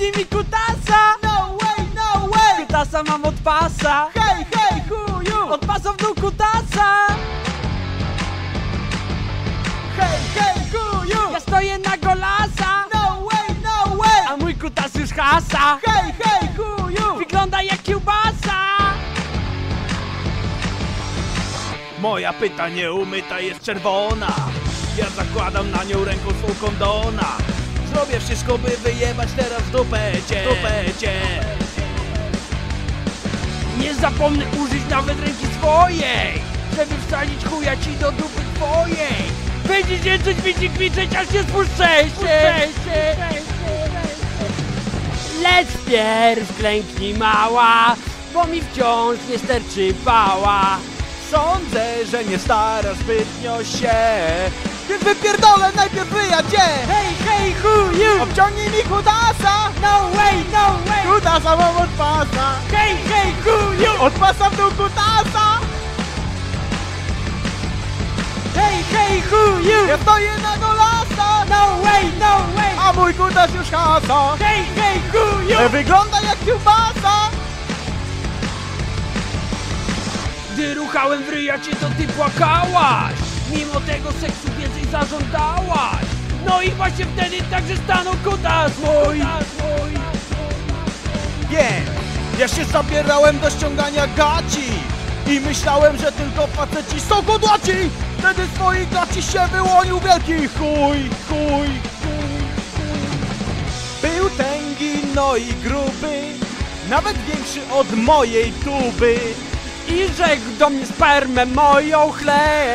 Wciągnij mi kutasa! No way, no way! Kutasa mam od pasa! Hej, hej, chuju! Od pasa w dół kutasa! Hej, hej, chuju! Ja stoję na golasa! No way, no way! A mój kutas już hasa! Hej, hej, chuju! Wygląda jak kiełbasa! Moja pyta nieumyta jest czerwona Ja zakładam na nią ręką swą kondona Zrobię wszystko by wyjebać teraz dupę cię. Nie zapomnę użyć nawet ręki swojej! Żeby wsadzić chuja ci do dupy twojej! Będziesz jęczyć, bici, kwiczeć, aż się spuszczejcie! Lecz pierw klęknij mała, bo mi wciąż nie sterczy pała. Sądzę, że nie stara zbytnio się Więc wypierdolę najpierw wyjadzie! Hej, hej, chuju! Obciągnij mi kutasa! No way, no way! Kutasa mam od pasa! Hej, hej, chuju! Od pasa w dół kutasa! Hej, hej, chuju! Ja stoję na golasa! No way, no way! A mój kutas już hasa! Hej, hej, chuju! E, Wygląda jak kiełbasa! Gdy ruchałem w ryja cię, to ty płakałaś Mimo tego seksu więcej zażądałaś No i właśnie wtedy także stanął Wiem, ja się zabierałem do ściągania gaci I myślałem, że tylko faceci są godłaci Wtedy z swoich gaci się wyłonił wielki chuj, chuj, chuj, chuj. Był tęgi, no i gruby Nawet większy od mojej tuby. I rzekł do mnie spermę moją chleb